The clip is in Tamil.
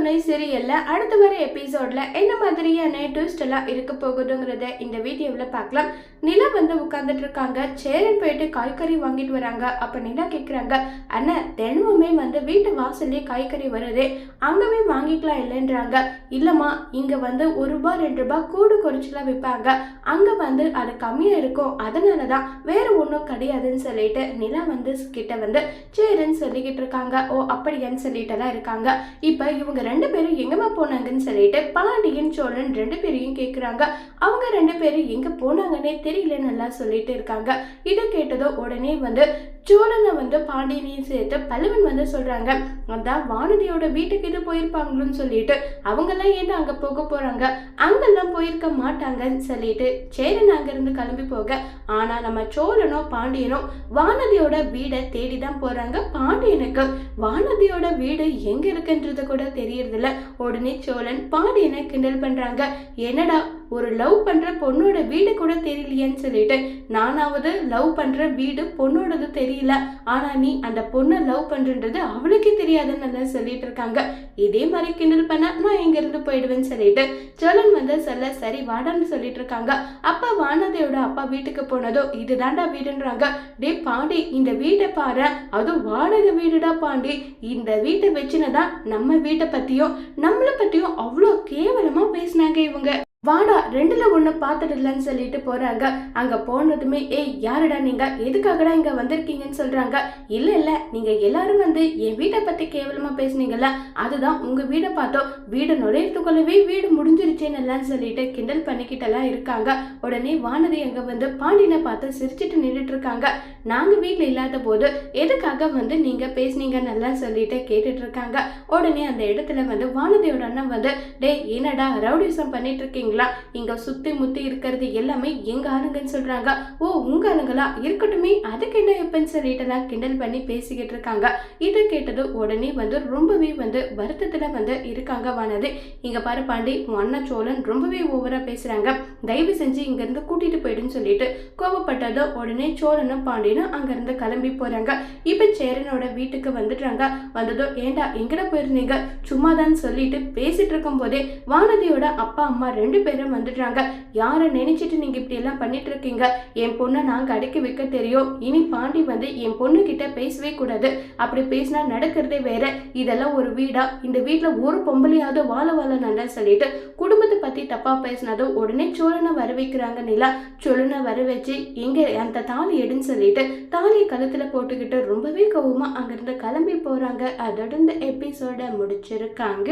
துணை சீரியல்ல அடுத்த வர எபிசோட்ல என்ன மாதிரியான ட்விஸ்ட் எல்லாம் இருக்க போகுதுங்கிறத இந்த வீடியோவில் பார்க்கலாம். நிலா வந்து உட்கார்ந்துட்டு இருக்காங்க. சேரன் போயிட்டு காய்கறி வாங்கிட்டு வராங்க. அப்ப நிலா கேட்குறாங்க அண்ணா தினமுமே வந்து வீட்டு வாசல்லே காய்கறி வருது. அங்கவே வாங்கிக்கலாம் இல்லைன்றாங்க. இல்லம்மா இங்க வந்து ஒரு ரூபாய் ரெண்டு ரூபாய் கூடு குறைச்சலாம் விற்பாங்க அங்க வந்து அது கம்மியா இருக்கும். அதனால தான் வேற ஒன்றும் கிடையாதுன்னு சொல்லிட்டு நிலா வந்து கிட்ட வந்து சேரன் சொல்லிக்கிட்டு இருக்காங்க. ஓ அப்படியான்னு சொல்லிட்டுலாம் இருக்காங்க. இப்போ இவங்க ரெண்டு பேரும் எங்கம்மா போனாங்கன்னு சொல்லிட்டு பாண்டியன் சோழன் ரெண்டு பேரையும் கேட்குறாங்க அவங்க ரெண்டு பேரும் எங்கே போனாங்கன்னே தெரியலன்னு எல்லாம் சொல்லிட்டு இருக்காங்க. இதை கேட்டதோ உடனே வந்து சோழனை வந்து பாண்டியனையும் சேர்த்து பல்லவன் வந்து சொல்கிறாங்க அதான் வானதியோட வீட்டுக்கு இது போயிருப்பாங்களோன்னு சொல்லிட்டு அவங்கெல்லாம் ஏன் அங்கே போக போகிறாங்க அங்கெல்லாம் போயிருக்க மாட்டாங்கன்னு சொல்லிட்டு சேரன் அங்கேருந்து கிளம்பி போக ஆனால் நம்ம சோழனோ பாண்டியனோ வானதியோட வீடை தேடி தான் போகிறாங்க பாண்டியனுக்கு வானதியோட வீடு எங்கே இருக்குன்றது கூட தெரியறதில்ல உடனே சோழன் பாண்டியனை கிண்டல் பண்றாங்க. என்னடா ஒரு லவ் பண்ணுற பொண்ணோட வீடு கூட தெரியலையேன்னு சொல்லிட்டு நானாவது லவ் பண்ணுற வீடு பொண்ணோடது தெரியல. ஆனால் நீ அந்த பொண்ணை லவ் பண்றன்றது அவளுக்கே தெரியாதுன்னு நல்லா சொல்லிட்டு இருக்காங்க. இதே மாதிரி கிண்டல் பண்ண நான் இங்கேருந்து போயிடுவேன்னு சொல்லிட்டு சோழன் வந்து சொல்ல சரி வாடான்னு சொல்லிட்டு இருக்காங்க. அப்பா வானதியோட அப்பா வீட்டுக்கு போனதோ இதுதான்டா வீடுன்றாங்க. டே பாண்டி இந்த வீட்டை பாரு. அதுவும் வாடகை வீடுடா பாண்டி. இந்த வீட்டை வச்சுனதான் நம்ம வீட்டை பற்றியும் நம்மளை பற்றியும் அவ்வளோ கேவலமாக பேசினாங்க இவங்க. வாடா ரெண்டுல ஒண்ணு இல்லைன்னு சொல்லிட்டு போறாங்க. அங்க போனதுமே ஏய் யாருடா நீங்க? எதுக்காகடா இங்க வந்திருக்கீங்கன்னு சொல்றாங்க. இல்ல இல்ல நீங்க எல்லாரும் வந்து என் வீட்டை பத்தி கேவலமா பேசுனீங்கல்ல அதுதான் உங்க வீடை பார்த்தோம். வீடு நுழையத்துக்குள்ளவே வீடு முடிஞ்சிருச்சேன்னு எல்லாம் சொல்லிட்டு கிண்டல் பண்ணிக்கிட்டெல்லாம் இருக்காங்க. உடனே வானதி அங்க வந்து பாண்டியனை பார்த்து சிரிச்சிட்டு நின்றுட்டு இருக்காங்க. நாங்க வீட்ல இல்லாத போது எதுக்காக வந்து நீங்க பேசுனீங்கன்னு எல்லாம் சொல்லிட்டு கேட்டுட்டு இருக்காங்க. உடனே அந்த இடத்துல வந்து வானதியோட அண்ணன் வந்து டே என்னடா ரவுடிசம் பண்ணிட்டு பார்த்தீங்களா இங்க சுத்தி முத்தி இருக்கிறது எல்லாமே எங்க ஆளுங்கன்னு சொல்றாங்க. ஓ உங்க ஆளுங்களா? இருக்கட்டுமே அதுக்கு என்ன எப்பன்னு சொல்லிட்டு எல்லாம் கிண்டல் பண்ணி பேசிக்கிட்டு இருக்காங்க. இதை கேட்டது உடனே வந்து ரொம்பவே வந்து வருத்தத்துல வந்து இருக்காங்க வானதி. இங்க பாரு பாண்டி அண்ணா சோழன் ரொம்பவே ஓவரா பேசுறாங்க. தயவு செஞ்சு இங்க இருந்து கூட்டிட்டு போயிடுன்னு சொல்லிட்டு கோபப்பட்டதோ உடனே சோழனும் பாண்டியனும் அங்க இருந்து கிளம்பி போறாங்க. இப்ப சேரனோட வீட்டுக்கு வந்துடுறாங்க. வந்ததோ ஏண்டா எங்கட போயிருந்தீங்க? சும்மா தான் சொல்லிட்டு பேசிட்டு இருக்கும் போதே வானதியோட அப்பா அம்மா ரெண்டு பேரும் வந்துடுறாங்க. யாரை நினைச்சிட்டு நீங்க இப்படி எல்லாம் பண்ணிட்டு இருக்கீங்க என் பொண்ணை நாங்க அடக்கி வைக்க தெரியும். இனி பாண்டி வந்து என் பொண்ணு கிட்ட பேசவே கூடாது. அப்படி பேசினா நடக்கிறதே வேற. இதெல்லாம் ஒரு வீடா? இந்த வீட்டுல ஒரு பொம்பளையாவது வாழ வாழ நல்லா சொல்லிட்டு குடும்பத்தை பத்தி தப்பா பேசினதும் உடனே சோழனை வர வைக்கிறாங்க நிலா. சோழனை வர வச்சு இங்க அந்த தாலி எடுன்னு சொல்லிட்டு தாலியை கழுத்துல போட்டுக்கிட்டு ரொம்பவே கோவமா அங்கிருந்து கிளம்பி போறாங்க. அதோட இந்த எபிசோட முடிச்சிருக்காங்க.